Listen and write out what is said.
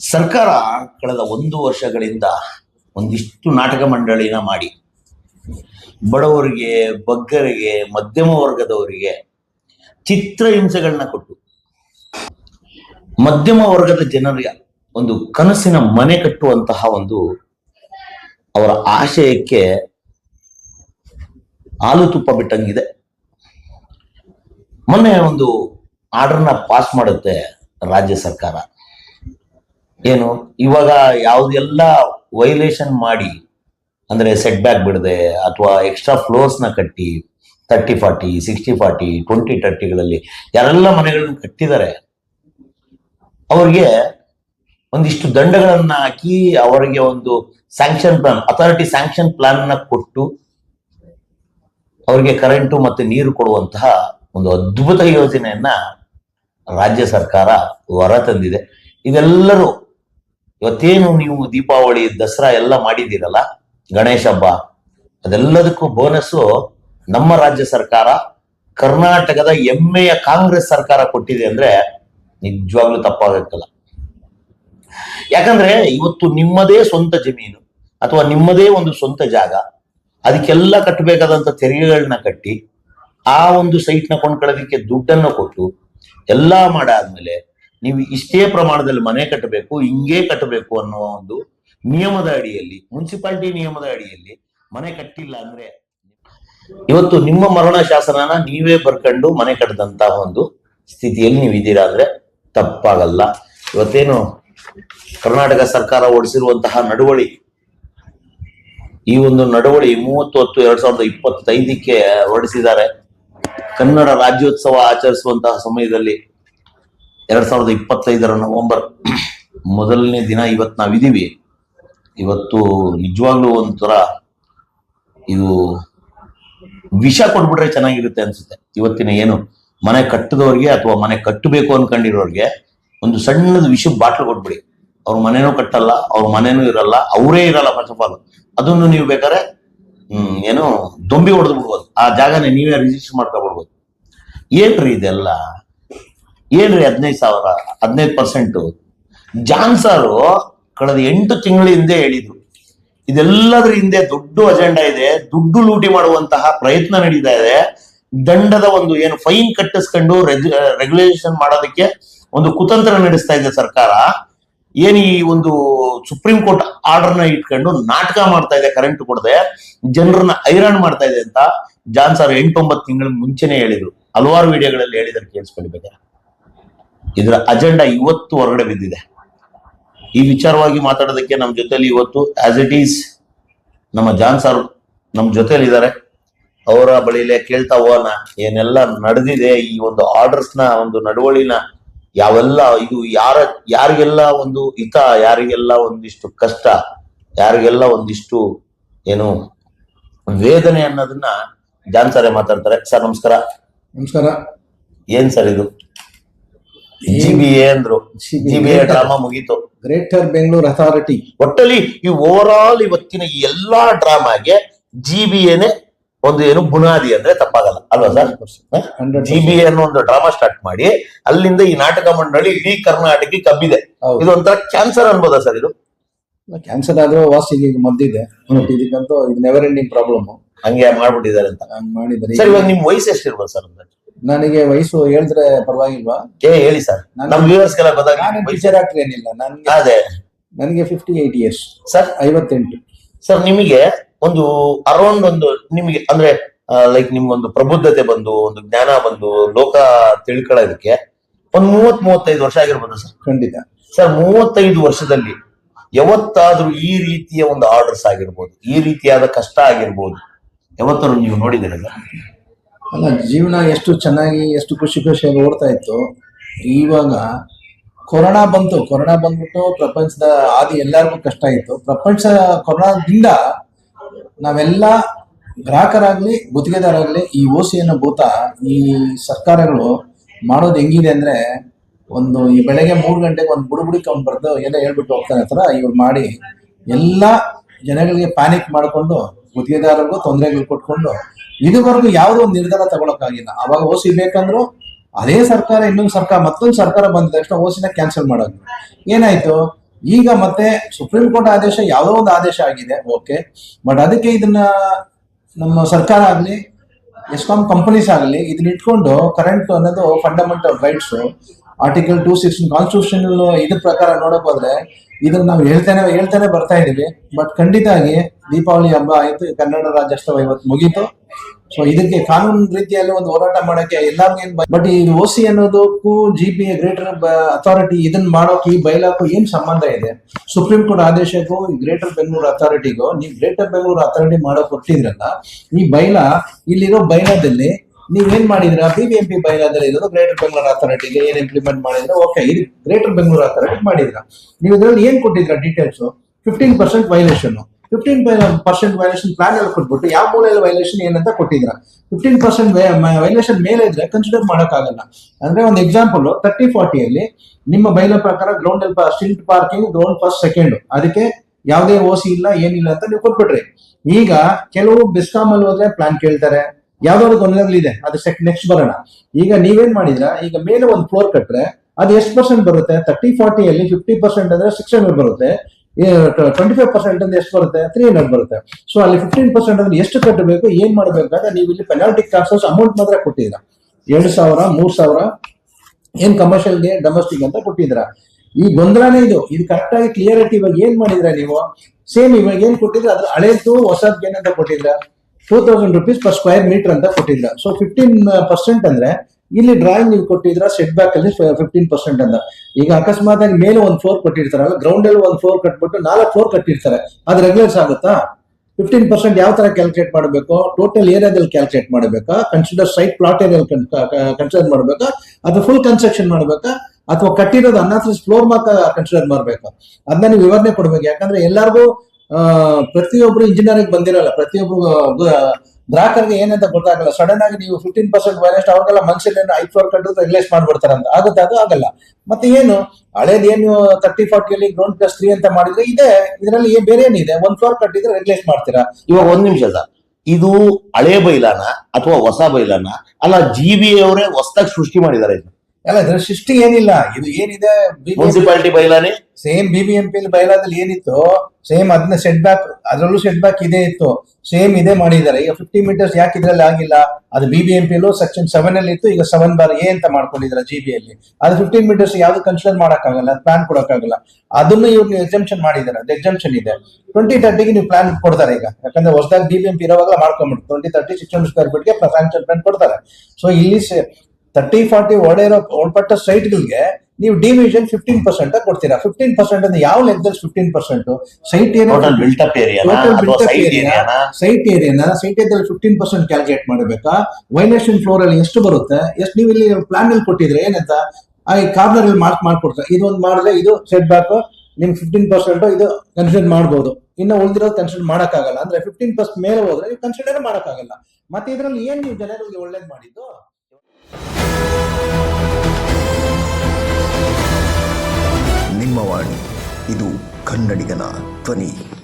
ಸರ್ಕಾರ ಕಳೆದ ಒಂದು ವರ್ಷಗಳಿಂದ ಒಂದಿಷ್ಟು ನಾಟಕ ಮಂಡಳಿನ ಮಾಡಿ, ಬಡವರಿಗೆ, ಬಗ್ಗರಿಗೆ, ಮಧ್ಯಮ ವರ್ಗದವರಿಗೆ ಚಿತ್ರಹಿಂಸೆಗಳನ್ನ ಕೊಟ್ಟು, ಮಧ್ಯಮ ವರ್ಗದ ಜನರಿಗೆ ಒಂದು ಕನಸಿನ ಮನೆ ಕಟ್ಟುವಂತಹ ಒಂದು ಅವರ ಆಶಯಕ್ಕೆ ಹಾಲು ತುಪ್ಪ ಬಿಟ್ಟಂಗಿದೆ. ಮೊನ್ನೆ ಒಂದು ಆರ್ಡರ್ನ ಪಾಸ್ ಮಾಡುತ್ತೆ ರಾಜ್ಯ ಸರ್ಕಾರ. ಏನು? ಇವಾಗ ಯಾವುದೆಲ್ಲ ವೈಲೇಷನ್ ಮಾಡಿ, ಅಂದ್ರೆ ಸೆಟ್ ಬ್ಯಾಕ್ ಬಿಡದೆ, ಅಥವಾ ಎಕ್ಸ್ಟ್ರಾ ಫ್ಲೋರ್ಸ್ನ ಕಟ್ಟಿ thirty forty sixty forty twenty ತರ್ಟಿಗಳಲ್ಲಿ ಯಾರೆಲ್ಲ ಮನೆಗಳನ್ನು ಕಟ್ಟಿದ್ದಾರೆ, ಅವರಿಗೆ ಒಂದಿಷ್ಟು ದಂಡಗಳನ್ನ ಹಾಕಿ ಅವರಿಗೆ ಒಂದು ಸ್ಯಾಂಕ್ಷನ್ ಪ್ಲಾನ್ ಅಥಾರಿಟಿ ಸ್ಯಾಂಕ್ಷನ್ ಪ್ಲಾನ್ನ ಕೊಟ್ಟು ಅವರಿಗೆ ಕರೆಂಟು ಮತ್ತೆ ನೀರು ಕೊಡುವಂತಹ ಒಂದು ಅದ್ಭುತ ಯೋಜನೆಯನ್ನ ರಾಜ್ಯ ಸರ್ಕಾರ ಹೊರತಂದಿದೆ ಇದೆಲ್ಲರೂ ಇವತ್ತೇನು ನೀವು ದೀಪಾವಳಿ, ದಸರಾ ಎಲ್ಲ ಮಾಡಿದ್ದೀರಲ್ಲ, ಗಣೇಶ ಹಬ್ಬ, ಅದೆಲ್ಲದಕ್ಕೂ ಬೋನಸ್ಸು ನಮ್ಮ ರಾಜ್ಯ ಸರ್ಕಾರ, ಕರ್ನಾಟಕದ ಹೆಮ್ಮೆಯ ಕಾಂಗ್ರೆಸ್ ಸರ್ಕಾರ ಕೊಟ್ಟಿದೆ ಅಂದ್ರೆ ನಿಜವಾಗ್ಲೂ ತಪ್ಪಾಗಕ್ಕಲ್ಲ. ಯಾಕಂದ್ರೆ ಇವತ್ತು ನಿಮ್ಮದೇ ಸ್ವಂತ ಜಮೀನು ಅಥವಾ ನಿಮ್ಮದೇ ಒಂದು ಸ್ವಂತ ಜಾಗ, ಅದಕ್ಕೆಲ್ಲ ಕಟ್ಟಬೇಕಾದಂತ ತೆರಿಗೆಗಳನ್ನ ಕಟ್ಟಿ, ಆ ಒಂದು ಸೈಟ್ನ ಕೊಂಡ್ಕೊಳ್ಳೋದಕ್ಕೆ ದುಡ್ಡನ್ನು ಕೊಟ್ಟು, ಎಲ್ಲಾ ಮಾಡಾದ್ಮೇಲೆ ನೀವು ಇಷ್ಟೇ ಪ್ರಮಾಣದಲ್ಲಿ ಮನೆ ಕಟ್ಟಬೇಕು, ಹಿಂಗೇ ಕಟ್ಟಬೇಕು ಅನ್ನುವ ಒಂದು ನಿಯಮದ ಅಡಿಯಲ್ಲಿ, ಮುನ್ಸಿಪಾಲಿಟಿ ನಿಯಮದ ಅಡಿಯಲ್ಲಿ ಮನೆ ಕಟ್ಟಿಲ್ಲ ಅಂದ್ರೆ ಇವತ್ತು ನಿಮ್ಮ ಮರಣ ಶಾಸನನ ನೀವೇ ಬರ್ಕೊಂಡು ಮನೆ ಕಟ್ಟದಂತ ಒಂದು ಸ್ಥಿತಿಯಲ್ಲಿ ನೀವು ಇದ್ದೀರಾ ಅಂದ್ರೆ ತಪ್ಪಾಗಲ್ಲ. ಇವತ್ತೇನು ಕರ್ನಾಟಕ ಸರ್ಕಾರ ಓಡಿಸಿರುವಂತಹ ನಡುವಳಿ, ಈ ಒಂದು ನಡುವಳಿ ಮೂವತ್ತು ಹತ್ತು ಎರಡ್ ಸಾವಿರದ ಇಪ್ಪತ್ತೈದಕ್ಕೆ ಹೊರಡಿಸಿದ್ದಾರೆ ಕನ್ನಡ ರಾಜ್ಯೋತ್ಸವ ಆಚರಿಸುವಂತಹ ಸಮಯದಲ್ಲಿ ಎರಡ್ ಸಾವಿರದ ಇಪ್ಪತ್ತೈದರ ನವೆಂಬರ್ ಮೊದಲನೇ ದಿನ ಇವತ್ತು ನಾವಿದ್ದೀವಿ. ಇವತ್ತು ನಿಜವಾಗ್ಲೂ ಒಂಥರ ಇದು ವಿಷ ಕೊಟ್ಬಿಟ್ರೆ ಚೆನ್ನಾಗಿರುತ್ತೆ ಅನ್ಸುತ್ತೆ. ಇವತ್ತಿನ ಏನು, ಮನೆ ಕಟ್ಟದವ್ರಿಗೆ ಅಥವಾ ಮನೆ ಕಟ್ಟಬೇಕು ಅನ್ಕೊಂಡಿರೋರಿಗೆ ಒಂದು ಸಣ್ಣದ ವಿಷ ಬಾಟ್ಲ್ ಕೊಟ್ಬಿಡಿ. ಅವ್ರ ಮನೇನೂ ಕಟ್ಟಲ್ಲ, ಅವ್ರ ಮನೇನೂ ಇರಲ್ಲ, ಅವರೇ ಇರಲ್ಲ ಫಸ್ಟ್ ಆಫ್ ಆಲ್ ಅದನ್ನು ನೀವು ಬೇಕಾದ್ರೆ ಏನು, ದೊಂಬಿ ಹೊಡೆದು ಬಿಡ್ಬೋದು ಆ ಜಾಗನೇ ನೀವೇ ರಿಜಿಸ್ಟರ್ ಮಾಡ್ಕೊಬಿಡ್ಬೋದು. ಏನ್ರಿ ಇದೆಲ್ಲ? ಏನ್ರಿ ಹದಿನೈದು ಸಾವಿರ? ಹದಿನೈದು ಪರ್ಸೆಂಟ್ ಜಾನ್ ಸಾರು ಕಳೆದ ಎಂಟು ತಿಂಗಳ ಹಿಂದೆ ಹೇಳಿದ್ರು. ಇದೆಲ್ಲದ್ರ ಹಿಂದೆ ದೊಡ್ಡ ಅಜೆಂಡಾ ಇದೆ. ದುಡ್ಡು ಲೂಟಿ ಮಾಡುವಂತಹ ಪ್ರಯತ್ನ ನಡೀತಾ ಇದೆ. ದಂಡದ ಒಂದು ಏನು ಫೈನ್ ಕಟ್ಟಿಸ್ಕೊಂಡು ರೆಗ್ಯುಲೇಷನ್ ಮಾಡೋದಕ್ಕೆ ಒಂದು ಕುತಂತ್ರ ನಡೆಸ್ತಾ ಇದೆ ಸರ್ಕಾರ. ಏನ್ ಈ ಒಂದು ಸುಪ್ರೀಂ ಕೋರ್ಟ್ ಆರ್ಡರ್ನ ಇಟ್ಕೊಂಡು ನಾಟಕ ಮಾಡ್ತಾ ಇದೆ ಕರೆಂಟ್ ಕೊಡದೆ. ಜನರನ್ನ ಹೈರಾಣ್ ಮಾಡ್ತಾ ಇದೆ ಅಂತ ಜಾನ್ ಸರ್ ಎಂಟೊಂಬತ್ತು ತಿಂಗಳ ಮುಂಚೆನೆ ಹೇಳಿದ್ರು. ಹಲವಾರು ವಿಡಿಯೋಗಳಲ್ಲಿ ಹೇಳಿದ್ರೆ ಕೇಳಿಸ್ಕೊಳ್ಳಿ ಬೇಕಾದ್ರೆ ಇದರ ಅಜೆಂಡಾ ಇವತ್ತು ಹೊರಗಡೆ ಬಿದ್ದಿದೆ. ಈ ವಿಚಾರವಾಗಿ ಮಾತಾಡೋದಕ್ಕೆ ನಮ್ಮ ಜೊತೆಲಿ ಇವತ್ತು ಆಸ್ ಇಟ್ ಈಸ್ ನಮ್ಮ ಜಾನ್ ಸರ್ ನಮ್ಮ ಜೊತೆಲಿ ಇದ್ದಾರೆ ಅವರ ಬಳಿಲೇ ಕೇಳ್ತಾ ಹೋಗೋಣ ಏನೆಲ್ಲ ನಡೆದಿದೆ ಈ ಒಂದು ಆರ್ಡರ್ಸ್ನ ನ ಒಂದು ನಡವಳಿನ ಯಾವೆಲ್ಲ ಇದು ಯಾರ ಯಾರಿಗೆಲ್ಲ ಒಂದು ಹಿತ ಯಾರಿಗೆಲ್ಲ ಒಂದಿಷ್ಟು ಕಷ್ಟ ಯಾರಿಗೆಲ್ಲ ಒಂದಿಷ್ಟು ಏನು ವೇದನೆ ಅನ್ನೋದನ್ನ ಜಾನ್ ಸರೇ ಮಾತಾಡ್ತಾರೆ. ಸರ್ ನಮಸ್ಕಾರ. ನಮಸ್ಕಾರ. ಏನ್ ಸರ್ ಇದು? ಜಿ ಬಿ ಎ ಅಂದ್ರು. ಜಿ ಬಿ ಎ ಡ್ರಾಮಾ ಮುಗೀತು. ಗ್ರೇಟರ್ ಬೆಂಗಳೂರು ಅಥಾರಿಟಿ ಒಟ್ಟಲ್ಲಿ ಈ ಓವರ್ ಆಲ್ ಇವತ್ತಿನ ಈ ಎಲ್ಲಾ ಡ್ರಾಮಾಗೆ ಜಿ ಬಿ ಎನೆ ಒಂದು ಏನು ಬುನಾದಿ ಅಂದ್ರೆ ತಪ್ಪಾಗಲ್ಲ. ಅಲ್ವಾ ಸರ್? ಜಿ ಬಿ ಅನ್ನೋ ಒಂದು ಡ್ರಾಮಾ ಸ್ಟಾರ್ಟ್ ಮಾಡಿ ಅಲ್ಲಿಂದ ಈ ನಾಟಕ ಮಂಡಳಿ ಇಡೀ ಕರ್ನಾಟಕಕ್ಕೆ ಕಬ್ಬಿದೆ. ಇದು ಒಂಥರ ಕ್ಯಾನ್ಸರ್ ಅನ್ಬೋದಾ ಸರ್ ಇದು? ಕ್ಯಾನ್ಸರ್ ಆದ್ರೂ ವಾಸ್ ಈಗ ಮದ್ದಿದೆ. ಇದಕ್ಕಂತೂ ಇದು ನೆವರ್ ಎಂಡಿಂಗ್ ಪ್ರಾಬ್ಲಮ್ ಹಂಗೆ ಮಾಡ್ಬಿಟ್ಟಿದ್ದಾರೆ ಅಂತ. ಹಂಗ್ ಮಾಡಿದ್ದಾರೆ. ಸರ್ ಇವಾಗ ನಿಮ್ ವಯಸ್ಸು ಎಷ್ಟಿರ್ಬೋದು ಸರ್ ಅಂದಾಜು? ನನಗೆ ವಯಸ್ಸು ಹೇಳಿದ್ರೆ ಪರವಾಗಿಲ್ವಾ? ಏ ಹೇಳಿ ಸರ್. ನಮ್ ವ್ಯೂವರ್ಸ್ಗೆಲ್ಲ ಗೊತ್ತಾಗ ನಾನು ಟೀಚರ್ ಏನಿಲ್ಲ. ನನ್ಗೆ ಅದೇ. ನನಗೆ ಫಿಫ್ಟಿ ಏಟ್ ಇಯರ್ಸ್ ಸರ್? ಐವತ್ತೆಂಟು. ಸರ್ ನಿಮಗೆ ಒಂದು ಅರೌಂಡ್ ಒಂದು ನಿಮಗೆ ಅಂದ್ರೆ ಲೈಕ್ ನಿಮ್ಗೊಂದು ಪ್ರಬುದ್ಧತೆ ಬಂದು ಒಂದು ಜ್ಞಾನ ಬಂದು ಲೋಕ ತಿಳ್ಕೊಳ್ಳೋದಕ್ಕೆ ಒಂದ್ ಮೂವತ್ ಮೂವತ್ತೈದು ವರ್ಷ ಆಗಿರ್ಬೋದು ಸರ್. ಖಂಡಿತ. ಸರ್ ಮೂವತ್ತೈದು ವರ್ಷದಲ್ಲಿ ಯಾವತ್ತಾದ್ರೂ ಈ ರೀತಿಯ ಒಂದು ಆರ್ಡರ್ಸ್ ಆಗಿರ್ಬೋದು ಈ ರೀತಿಯಾದ ಕಷ್ಟ ಆಗಿರ್ಬೋದು ಯಾವತ್ತಾದ್ರು ನೀವು ನೋಡಿದ್ದೀರ ಅಲ್ಲ, ಜೀವನ ಎಷ್ಟು ಚೆನ್ನಾಗಿ, ಎಷ್ಟು ಖುಷಿ ಖುಷಿಯಾಗಿ ಓಡ್ತಾ ಇತ್ತು. ಇವಾಗ ಕೊರೋನಾ ಬಂತು. ಕೊರೋನಾ ಬಂದ್ಬಿಟ್ಟು ಪ್ರಪಂಚದ ಆದಿ ಎಲ್ಲರಿಗೂ ಕಷ್ಟ ಇತ್ತು. ಪ್ರಪಂಚ ಕೊರೋನಾದಿಂದ ನಾವೆಲ್ಲ ಗ್ರಾಹಕರಾಗಲಿ ಗುತ್ತಿಗೆದಾರಾಗ್ಲಿ ಈ ಓಸಿಯನ್ನು ಭೂತ, ಈ ಸರ್ಕಾರಗಳು ಮಾಡೋದು ಹೆಂಗಿದೆ ಅಂದ್ರೆ ಒಂದು ಈ ಬೆಳಗ್ಗೆ ಮೂರು ಗಂಟೆಗೆ ಒಂದು ಬುಡುಬುಡಿ ಕೌಂಟ್ ಬರೆದು ಎಲ್ಲ ಹೇಳ್ಬಿಟ್ಟು ಹೋಗ್ತಾನೆ ಹತ್ರ, ಇವ್ರು ಮಾಡಿ ಎಲ್ಲ ಜನಗಳಿಗೆ ಪ್ಯಾನಿಕ್ ಮಾಡಿಕೊಂಡು ಗುತ್ತಿಗೆದಾರರಿಗೂ ತೊಂದರೆಗಳು ಕೊಟ್ಕೊಂಡು ಇದುವರೆಗೂ ಯಾವುದೋ ಒಂದು ನಿರ್ಧಾರ ತಗೊಳಕ್ಕಾಗಿಲ್ಲ. ಅವಾಗ ಓಸಿ ಬೇಕಂದ್ರು ಅದೇ ಸರ್ಕಾರ, ಇನ್ನೊಂದು ಸರ್ಕಾರ, ಮತ್ತೊಂದು ಸರ್ಕಾರ ಬಂದ ತಕ್ಷಣ ಓಸಿನ ಕ್ಯಾನ್ಸಲ್ ಮಾಡೋದು. ಏನಾಯ್ತು? ಈಗ ಮತ್ತೆ ಸುಪ್ರೀಂ ಕೋರ್ಟ್ ಆದೇಶ ಯಾವುದೋ ಒಂದು ಆದೇಶ ಆಗಿದೆ, ಓಕೆ. ಬಟ್ ಅದಕ್ಕೆ ಇದನ್ನ ನಮ್ಮ ಸರ್ಕಾರ ಆಗಲಿ ಎಸ್ಕಾಂ ಕಂಪನೀಸ್ ಆಗಲಿ, ಇದನ್ನ ಇಟ್ಕೊಂಡು ಕರೆಂಟ್ ಅನ್ನೋದು fundamental rights article two sixteen constitution ಇದ್ರ ಪ್ರಕಾರ ನೋಡಕ್ ಇದನ್ನ ನಾವು ಹೇಳ್ತಾನೆ ಹೇಳ್ತಾನೆ ಬರ್ತಾ ಇದೀವಿ. ಬಟ್ ಖಂಡಿತ ಆಗಿ ದೀಪಾವಳಿ ಹಬ್ಬ ಆಯ್ತು ಕನ್ನಡ ರಾಜ್ಯೋತ್ಸವ ಇವತ್ತು ಮುಗೀತು. ಸೊ ಇದಕ್ಕೆ ಕಾನೂನು ರೀತಿಯಲ್ಲಿ ಒಂದು ಹೋರಾಟ ಮಾಡೋಕೆ ಎಲ್ಲಾರ್ಗು ಏನ್ ಬಟ್ ಈ ಓ ಸಿ ಅನ್ನೋದಕ್ಕೂ ಜಿ ಪಿ ಗ್ರೇಟರ್ ಅಥಾರಿಟಿ ಇದನ್ನ ಮಾಡೋಕೆ, ಈ ಬೈಲಾಕು ಏನ್ ಸಂಬಂಧ ಇದೆ? ಸುಪ್ರೀಂ ಕೋರ್ಟ್ ಆದೇಶಕ್ಕೂ ಗ್ರೇಟರ್ ಬೆಂಗಳೂರು ಅಥಾರಿಟಿಗೂ ನೀವು ಗ್ರೇಟರ್ ಬೆಂಗಳೂರು ಅಥಾರಿಟಿ ಮಾಡೋ ಕೊಟ್ಟಿದ್ರಲ್ಲ, ಈ ಬೈಲಾ, ಇಲ್ಲಿರೋ ಬೈಲಾದಲ್ಲಿ ನೀವೇನ್ ಮಾಡಿದ್ರ? ಬಿ ಬಿ ಎಂ ಪಿ ಬೈಲಾದಲ್ಲಿ ಇರೋದು ಗ್ರೇಟರ್ ಬೆಂಗಳೂರು ಅಥಾರಿಟಿಗೆ ಏನ್ ಇಂಪ್ಲಿಮೆಂಟ್ ಮಾಡಿದ್ರೆ? ಓಕೆ ಇದು ಗ್ರೇಟರ್ ಬೆಂಗಳೂರು ಅಥಾರಿಟಿ ಮಾಡಿದ್ರ? ನೀವು ಇದ್ರಲ್ಲಿ ಏನ್ ಕೊಟ್ಟಿದ್ರ details fifteen percent violation fifteen percent violation plan ಎಲ್ಲ ಕೊಟ್ಬಿಟ್ಟು ಯಾವ ಮೂಲೆಯಲ್ಲಿ ವೈಲೇಷನ್ ಏನಂತ ಕೊಟ್ಟಿದ್ರ? ಫಿಫ್ಟೀನ್ ಪರ್ಸೆಂಟ್ ವೈಲೇಷನ್ ಮೇಲೆ ಇದ್ರೆ ಕನ್ಸಿಡರ್ ಮಾಡೋಕ್ಕಾಗಲ್ಲ. ಅಂದ್ರೆ ಒಂದು ಎಕ್ಸಾಂಪಲ್ ತರ್ಟಿ ಫಾರ್ಟಿಯಲ್ಲಿ ನಿಮ್ಮ ಬೈಲ ಪ್ರಕಾರ ಗ್ರೌಂಡ್ ಅಲ್ಲಿ stilt parking ground first second ಅದಕ್ಕೆ ಯಾವುದೇ ಓಸಿ ಇಲ್ಲ, ಏನಿಲ್ಲ ಅಂತ ನೀವು ಕೊಟ್ಬಿಟ್ರಿ. ಈಗ ಕೆಲವು ಬೆಸ್ಕಾಮ್ ಅಲ್ಲಿ ಹೋದ್ರೆ ಪ್ಲಾನ್ ಕೇಳ್ತಾರೆ. ಯಾವ್ದಾದ್ರು ಇದೆ ಅದು ನೆಕ್ಸ್ಟ್ ಬರೋಣ. ಈಗ ನೀವೇನ್ ಮಾಡಿದ್ರ, ಈಗ ಮೇಲೆ ಒಂದು ಫ್ಲೋರ್ ಕಟ್ಟರೆ ಅದು ಎಷ್ಟು ಪರ್ಸೆಂಟ್ ಬರುತ್ತೆ? ತರ್ಟಿ ಫಾರ್ಟಿಯಲ್ಲಿ ಫಿಫ್ಟಿ ಪರ್ಸೆಂಟ್ ಅಂದ್ರೆ ಸಿಕ್ಸ್ ಹಂಡ್ರೆಡ್ ಬರುತ್ತೆ. ಟ್ವೆಂಟಿ ಫೈವ್ ಪರ್ಸೆಂಟ್ ಅಂದ್ರೆ ಎಷ್ಟು ಬರುತ್ತೆ? ತ್ರೀ ಹಂಡ್ರೆಡ್ ಬರುತ್ತೆ. ಸೊ ಅಲ್ಲಿ ಫಿಫ್ಟೀನ್ ಪರ್ಸೆಂಟ್ ಅಂದ್ರೆ ಎಷ್ಟು ಕಟ್ಟಬೇಕು, ಏನ್ ಮಾಡಬೇಕಾದ್ರೆ ನೀವು ಇಲ್ಲಿ ಪೆನಾಲ್ಟಿ ಚಾರ್ಜಸ್ ಅಮೌಂಟ್ ಮಾತ್ರ ಕೊಟ್ಟಿದ್ದೀರಾ. ಎರಡು ಸಾವಿರ, ಮೂರ್ ಸಾವಿರ, ಏನ್ ಕಮರ್ಷಿಯಲ್ಗೆ ಡೊಮೆಸ್ಟಿಕ್ ಅಂತ ಕೊಟ್ಟಿದ್ದೀರಾ. ಈ ಗೊಂದಲನೇ ಇದು. ಇದು ಕರೆಕ್ಟ್ ಆಗಿ ಕ್ಲಿಯರಿಟಿ ಇವಾಗ ಏನ್ ಮಾಡಿದ್ರ ನೀವು? ಸೇಮ್ ಇವಾಗ ಏನ್ ಕೊಟ್ಟಿದ್ರೆ ಅದ್ರ ಹಳೇದು ಹೊಸದ್ ಏನಂತ ಕೊಟ್ಟಿದ್ರ two thousand rupees per square metre ಅಂತ ಕೊಟ್ಟಿಲ್ಲ ಸೊ ಫಿಫ್ಟೀನ್ ಪರ್ಸೆಂಟ್ ಅಂದ್ರೆ ಇಲ್ಲಿ ಡ್ರಾಯಿಂಗ್ ನೀವು ಕೊಟ್ಟಿದ್ರ ಸೆಟ್ ಬ್ಯಾಕ್ ಅಲ್ಲಿ ಫಿಫ್ಟೀನ್ ಪರ್ಸೆಂಟ್ ಅಂತ. ಈಗ ಅಕಸ್ಮಾತ್ ಆಗಿ ಮೇಲೆ ಒಂದು ಫ್ಲೋರ್ ಕೊಟ್ಟಿರ್ತಾರಲ್ಲ ಗ್ರೌಂಡ್ ಅಲ್ಲಿ ಒಂದು ಫ್ಲೋರ್ ಕಟ್ಬಿಟ್ಟು ನಾಲ್ಕು ಫ್ಲೋರ್ ಕಟ್ಟಿರ್ತಾರೆ. ಅದು ರೆಗ್ಯುಲರ್ಸ್ ಆಗುತ್ತಾ? ಫಿಫ್ಟೀನ್ ಪರ್ಸೆಂಟ್ ಯಾವ ತರ ಕ್ಯಾಲ್ಕುಲೇಟ್ ಮಾಡಬೇಕು? ಟೋಟಲ್ ಏರಿಯಾದಲ್ಲಿ ಕ್ಯಾಲ್ಕುಲೇಟ್ ಮಾಡಬೇಕಾ? ಕನ್ಸಿಡರ್ ಸೈಟ್ ಪ್ಲಾಟ್ ಏರಿಯಲ್ಲಿ ಕನ್ಸಿಡರ್ ಮಾಡಬೇಕಾ? ಅಥವಾ ಫುಲ್ ಕನ್ಸ್ಟ್ರಕ್ಷನ್ ಮಾಡಬೇಕಾ? ಅಥವಾ ಕಟ್ಟಿರೋದು ಅನಾಥ್ರಿಸ್ ಫ್ಲೋರ್ ಮಾರ್ಕ್ ಕನ್ಸಿಡರ್ ಮಾಡಬೇಕಾ? ಅದನ್ನ ನೀವು ವಿವರಣೆ ಕೊಡ್ಬೇಕು. ಯಾಕಂದ್ರೆ ಎಲ್ಲರಿಗೂ ಪ್ರತಿಯೊಬ್ರು ಇಂಜಿನಿಯರಿಂಗ್ ಬಂದಿರಲ್ಲ, ಪ್ರತಿಯೊಬ್ರು ಗ್ರಾಹಕರಿಗೆ ಏನಂತ ಗೊತ್ತಾಗಲ್ಲ. ಸಡನ್ ಆಗಿ ನೀವು ಫಿಫ್ಟೀನ್ ಪರ್ಸೆಂಟ್ ವೈಲೆಸ್ಟ್ ಅವ್ರಿಗೆಲ್ಲ ಮನುಷ್ಯನ ಐದು ಫ್ಲೋರ್ ಕಟ್ಟಿದ್ರೆ ರಿಲೇಸ್ ಮಾಡ್ಬಿಡ್ತಾರಂತ. ಆಗುತ್ತೆ ಅದು ಆಗಲ್ಲ. ಮತ್ತೆ ಏನು? ಹಳೇದು ಏನು ತರ್ಟಿ ಫಾರ್ಟಿಯಲ್ಲಿ ಗ್ರೌಂಡ್ ಪ್ಲಸ್ ತ್ರೀ ಅಂತ ಮಾಡಿದ್ರೆ ಇದೆ. ಇದರಲ್ಲಿ ಬೇರೆ ಏನಿದೆ? ಒಂದ್ ಫ್ಲೋರ್ ಕಟ್ಟಿದ್ರೆ ರೆಗ್ಯುಲೇಟ್ ಮಾಡ್ತೀರಾ? ಇವಾಗ ಒಂದ್ ನಿಮಿಷ ಸರ್. ಇದು ಹಳೆ ಬೈಲಾನ ಅಥವಾ ಹೊಸ ಬೈಲಾನ? ಅಲ್ಲ ಜಿ ಬಿ ಅವರೇ ಹೊಸದಾಗಿ ಸೃಷ್ಟಿ ಮಾಡಿದ್ದಾರೆ ಇದು. ಅಲ್ಲ ಇದ್ರ ಸೃಷ್ಟಿ ಏನಿಲ್ಲ. ಇದು ಏನಿದೆ? Municipality ಬೈಲಾನೆ? Same B B M P ಬೈಲಾದಲ್ಲಿ ಏನಿತ್ತು? ಸೇಮ್ ಅದನ್ನ ಸೆಟ್ ಬ್ಯಾಕ್ ಅದರಲ್ಲೂ ಸೆಟ್ ಬ್ಯಾಕ್ ಇದೇ ಇತ್ತು. ಸೇಮ್ ಇದೇ ಮಾಡಿದ್ದಾರೆ. ಈಗ ಫಿಫ್ಟಿ ಮೀಟರ್ಸ್ ಯಾಕೆ ಇದ್ರಲ್ಲಿ ಆಗಿಲ್ಲ? ಅದು B B M P section seven ಅಲ್ಲಿ ಇತ್ತು. ಈಗ ಸೆವೆನ್ ಬಾರ್ ಎ ಅಂತ ಮಾಡ್ಕೊಂಡಿದ್ದಾರೆ ಜಿ ಬಿ ಅಲ್ಲಿ. ಅದು ಫಿಫ್ಟೀನ್ ಮೀಟರ್ಸ್ ಯಾವ್ದು ಕನ್ಸಿಡರ್ ಮಾಡೋಕ್ಕಾಗಲ್ಲ ಪ್ಲಾನ್ ಕೊಡೋಕ್ಕಾಗಲ್ಲ. ಅದನ್ನು ಇವ್ರು ಎಕ್ಸಂಪ್ಷನ್ ಮಾಡಿದ್ದಾರೆ. ಅದು ಎಕ್ಸಂಪ್ಷನ್ ಇದೆ. ಟ್ವೆಂಟಿ ತರ್ಟಿಗೆ ನೀವು ಪ್ಲಾನ್ ಕೊಡ್ತಾರೆ ಈಗ. ಯಾಕಂದ್ರೆ ಹೊಸದಾಗಿ ಬಿ ಬಿ ಎಂ ಪಿ ಇರೋವಾಗ ಮಾಡ್ಕೊಂಡ್ಬಿಟ್ಟು twenty thirty six hundred square ಫೀಟ್ಗೆ plan ಕೊಡ್ತಾರೆ. ಸೊ ಇಲ್ಲಿ ತರ್ಟಿ ಫಾರ್ಟಿ ಒಡೆಯೋ ಒಳಪಟ್ಟ ಸೈಟ್ಗಳಿಗೆ ನೀವು ಡಿವಿಷನ್ ಫಿಫ್ಟೀನ್ ಪರ್ಸೆಂಟ್ ಕೊಡ್ತೀರಾ. ಫಿಫ್ಟೀನ್ ಪರ್ಸೆಂಟ್ ಅಂದ್ರೆ ಯಾವ ಲೆಕ್ಕದಲ್ಲಿ ಫಿಫ್ಟೀನ್ ಪರ್ಸೆಂಟ್ ಸೈಟ್ ಏರಿಯಾ ಏರಿಯಾನ ಏರಿಯಾನ ಸೈಟ್ ಏರಿಯಾನ ಸೈಟ್ ಏರಿಯಾದಲ್ಲಿ ಫಿಫ್ಟೀನ್ ಪರ್ಸೆಂಟ್ ಕ್ಯಾಲ್ಕುಲೇಟ್ ಮಾಡಬೇಕಾ? ವೈಲೇಷನ್ ಫ್ಲೋರ್ ಅಲ್ಲಿ ಎಷ್ಟು ಬರುತ್ತೆ? ಎಷ್ಟು ನೀವು ಇಲ್ಲಿ ಪ್ಲಾನ್ ಅಲ್ಲಿ ಕೊಟ್ಟಿದ್ರೆ ಏನಂತ? ಆ ಕಾರ್ನರ್ ಅಲ್ಲಿ ಮಾರ್ಕ್ ಮಾಡ್ಕೊಡ್ತಾರೆ ಇದೊಂದು ಮಾಡಿದ್ರೆ ಇದು ಸೆಟ್ ಬ್ಯಾಕ್ ನಿಮ್ ಫಿಫ್ಟೀನ್ ಪರ್ಸೆಂಟ್ ಇದು ಕನ್ಸಿಡರ್ ಮಾಡಬಹುದು ಇನ್ನು ಉಳಿದಿರೋದು ಕನ್ಸಿಡರ್ ಮಾಡೋಕ್ಕಾಗಲ್ಲ. ಅಂದ್ರೆ ಫಿಫ್ಟೀನ್ ಪರ್ಸೆಂಟ್ ಮೇಲೆ ಹೋದ್ರೆ ನೀವು ಕನ್ಸಿಡರ್ ಮಾಡೋಕ್ಕಾಗಲ್ಲ. ಮತ್ತೆ ಇದರಲ್ಲಿ ಏನ್ ನೀವು ಜನರಿಗೆ ಒಳ್ಳೇದು ಮಾಡಿದ್ದು? ನಿಮ್ಮ ವಾಣಿ ಇದು ಕನ್ನಡಿಗನ ಧ್ವನಿ.